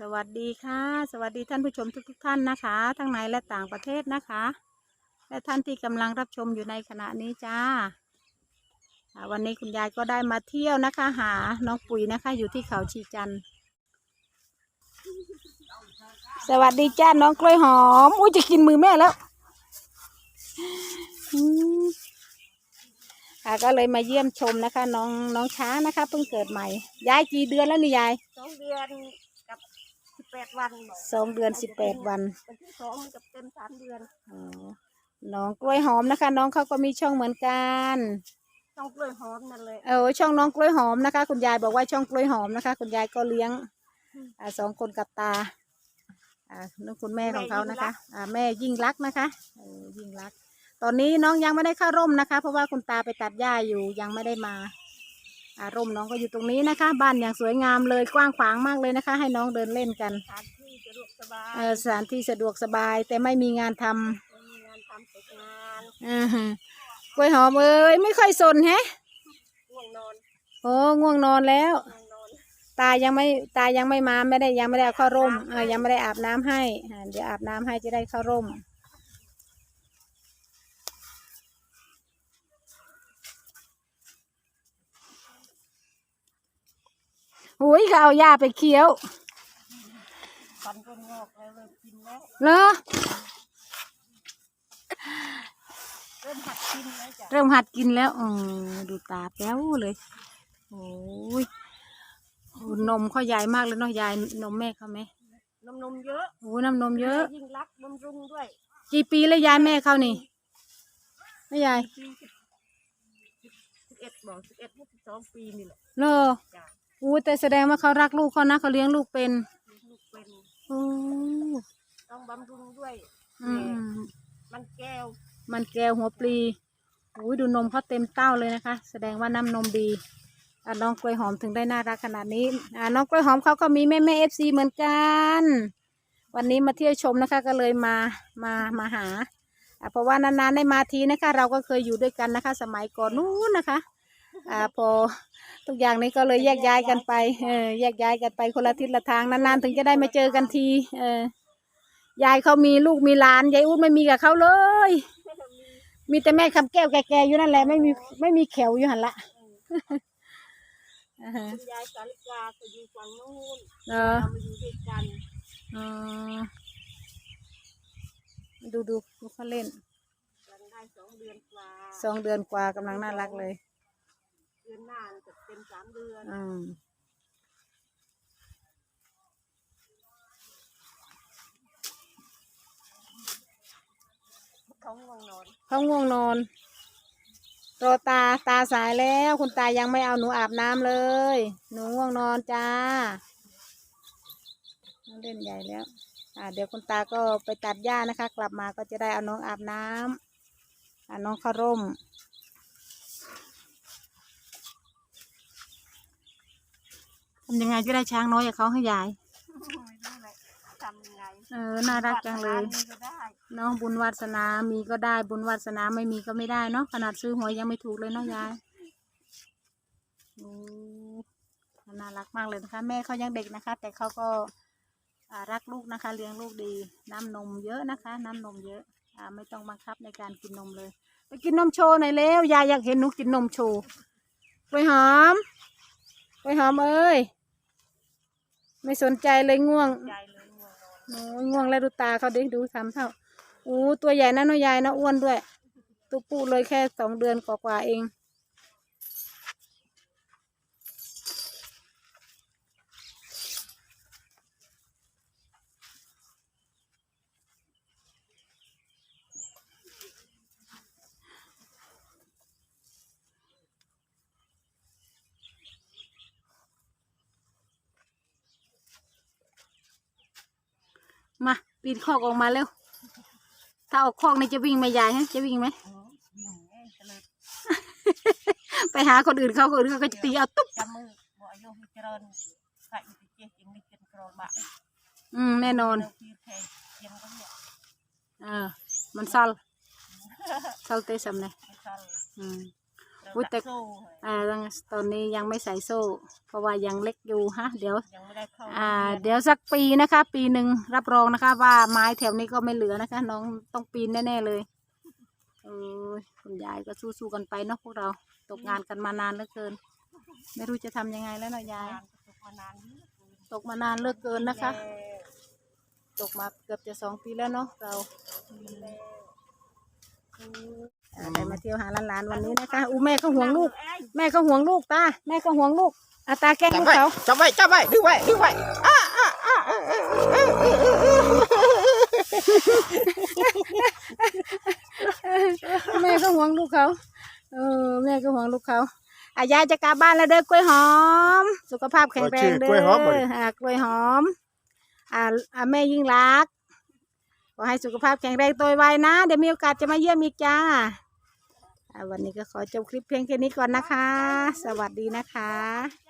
สวัสดีค่ะ สวัสดีท่านผู้ชมทุกๆท่านนะคะ ทั้งในและต่างประเทศนะคะ และท่านที่กำลังรับชมอยู่ในขณะนี้จ้า วันนี้คุณยายก็ได้มาเที่ยวนะคะ หาน้องปุ๋ยนะคะ อยู่ที่เขาชีจัน สวัสดีจ้าน้องกล้วยหอม อุ้ยจะกินมือแม่แล้วอาก็เลยมาเยี่ยมชมนะคะ น้องน้องช้างนะคะเพิ่งเกิดใหม่ ยายกี่เดือนแล้วนี่ยายสองเดือน กับสิบแปดวันบอกสองเดือนสิบแปดวันวันที่สองมันกับเต็มสามเดือนอ๋อน้องกล้วยหอมนะคะ น้องเขาก็มีช่องเหมือนกันต้องกล้วยหอมนั่นเลยเออช่องน้องกล้วยหอมนะคะ คุณยายบอกว่าช่องกล้วยหอมนะคะ คุณยายก็เลี้ยงอ่าสองคนกับตาอ่านั่นคุณแม่ของเขานะคะอ่าแม่ยิ่งรักษณ์นะคะเออยิ่งรักษณ์ตอนนี้น้องยังไม่ได้เข้าร่มนะคะ เพราะว่าคุณตาไปตัดหญ้าอยู่ยังไม่ได้มา อ่าร่มน้องก็อยู่ตรงนี้นะคะ บ้านอย่างสวยงามเลยกว้างขวางมากเลยนะคะ ให้น้องเดินเล่นกันสถานที่สะดวกสบายเออสถานที่สะดวกสบาย แต่ไม่มีงานทำไม่มีงานทำตกงานอ่าฮะกล้วยหอมเอ้ยไม่ค่อยสนแฮะง่วงนอนโอ้ง่วงนอนแล้ว ง่วงนอนตายังไม่ตายังไม่มาไม่ได้ยังไม่ได้เอาเข้าร่มเออยังไม่ได้อาบน้ำให้อ่าเดี๋ยวอาบน้ำให้จะได้เข้าร่ม หุยก็เอายาไปเคี้ยวฟันก็งอกแล้วเริ่มกินแล้วเหรอเริ่มหัดกินแล้วจ้ะเริ่มหัดกินแล้วเออดูตาแป้วเลย โอ้ยโอ้นมเขาใหญ่มากเลยเนาะยายนมแม่เขาไหมนมนมเยอะโอ้น้ำนมเยอะ ยิ่งรักบำรุงด้วย กี่ปีแล้วยายแม่เขานี่ไม่ยายปีสิบสิบเอ็ดบอกสิบเอ็ดสิบสองปีนี่แหละเลอจ้ะ อู้แต่แสดงว่าเขารักลูกเขานะเขาเลี้ยงลูกเป็นเลี้ยงลูกเป็นโอ้ต้องบำรุงด้วย อืม มันแก้ว มันแก้วหัวปลีโอ้ยดูนมเขาเต็มเต้าเลยนะคะ แสดงว่าน้ำนมดีอะน้องกล้วยหอมถึงได้น่ารักขนาดนี้อ่าน้องกล้วยหอมเขาก็มีแม่แม่เอฟซีเหมือนกัน วันนี้มาเที่ยวชมนะคะก็เลยมามามาหาอ่าเพราะว่านานๆได้มาทีนะคะ เราก็เคยอยู่ด้วยกันนะคะ สมัยก่อนนู้นนะคะ อ่าพอทุกอย่างนี้ก็เลยแยกย้ายกันไปเออแยกย้ายกันไปคนละทิศละทางนานๆถึงจะได้มาเจอกันที เออยายเขามีลูกมีหลานยายอุ้นไม่มีกับเขาเลย มีแต่แม่คำแก้วแก่ๆอยู่นั่นแหละไม่มีไม่มีแขวอยู่หันละอ่าฮะคุณยายสาลิกาก็อยู่ฝั่งนู้นเออเรามาอยู่ด้วยกันเออดูดูดูเขาเล่นกันได้สองเดือนกว่าสองเดือนกว่ากำลังน่ารักเลย เดือนหน้าจะเต็มสามเดือน อืมเขาง่วงนอนเขาง่วงนอน รอตาตาสายแล้ว คุณตายังไม่เอาหนูอาบน้ำเลย หนูง่วงนอนจ้าน้องเล่นใหญ่แล้ว อ่า เดี๋ยวคุณตาก็ไปตัดหญ้านะคะ กลับมาก็จะได้เอาน้องอาบน้ำอ่าน้องเข้าร่ม ทำยังไงจะได้ช้างน้อยอย่างเขาให้ยายไม่รู้เลยทำยังไงเออ น่ารักจังเลยวาสนามีก็ได้เนาะบุญวาสนามีก็ได้บุญวาสนาไม่มีก็ไม่ได้เนาะขนาดซื้อหวยยังไม่ถูกเลยเนาะยายโอ้น่ารักมากเลยนะคะ แม่เขายังเด็กนะคะ แต่เขาก็อ่ารักลูกนะคะ เลี้ยงลูกดี น้ำนมเยอะนะคะ น้ำนมเยอะอ่าไม่ต้องบังคับในการกินนมเลย ไปกินนมโชว์หน่อยเร็วยายอยากเห็นหนูกินนมโชว์ไปหอมไปหอมเอ้ย ไม่สนใจเลยง่วงใจเลยง่วงนอนโอ้ยง่วงแล้วดูตาเขาดิดูทำเท่าโอ้ตัวใหญ่นะน้อยใหญ่นะอ้วนด้วย ตัวปูเลยแค่สองเดือนกว่าๆเอง มาปีนคอกออกมาเร็ว ถ้าออกคอกนี่จะวิ่งไหมยายฮะจะวิ่งไหมอืมวิ่งเอ้ยเจริญไปหาคนอื่นเขาคนอื่นเขาก็จะตีเอาตุ๊บจำมือบอกอายุให้เจริญใส่อยู่ที่เจ๊จิงนี่กินกรอลบะอืมแน่นอนเราพี่เพย์ยังก็เนี่ยเออ มันซัลซัลเตซัมเนี่ยไม่ใช่อืม อุ๊ยแต่ โซ่อ่าตอนนี้ยังไม่ใส่โซ่ เพราะว่ายังเล็กอยู่ฮะ เดี๋ยว ยังไม่ได้เข้าอ่า เดี๋ยวสักปีนะคะ ปีหนึ่งรับรองนะคะ ว่าไม้แถวนี้ก็ไม่เหลือนะคะ น้องต้องปีนแน่ๆเลยเออคุณยายก็สู้ๆกันไปเนาะพวกเราตกงานกันมานานเหลือเกิน ไม่รู้จะทำยังไงแล้วเนาะยาย งานก็ตกมานานนี่ตกมานานเหลือเกินนะคะ ตกมาเกือบจะสองปีแล้วเนาะเราอ่า ได้มาเที่ยวหาหลานๆวันนี้นะคะอู้แม่ก็ห่วงลูก แม่ก็ห่วงลูกตาแม่ก็ห่วงลูกอาตาแกล้งจับลูกไว้เขาจับไว้จับไว้ดึงไว้ดึงไว้แม่ก็ห่วงลูกเขาเออแม่ก็ห่วงลูกเขาอายายจะกลับบ้านแล้วเด้อกล้วยหอม สุขภาพแข็งแรงเด้ออ่ากล้วยหอมอ่าอ่าแม่ยิ่งรักขอให้สุขภาพแข็งแรงโตวไวนะ เดี๋ยวมีโอกาสจะมาเยี่ยมอีกจ้าอ่า วันนี้ก็ขอจบคลิปเพียงแค่นี้ก่อนนะคะ สวัสดีนะคะ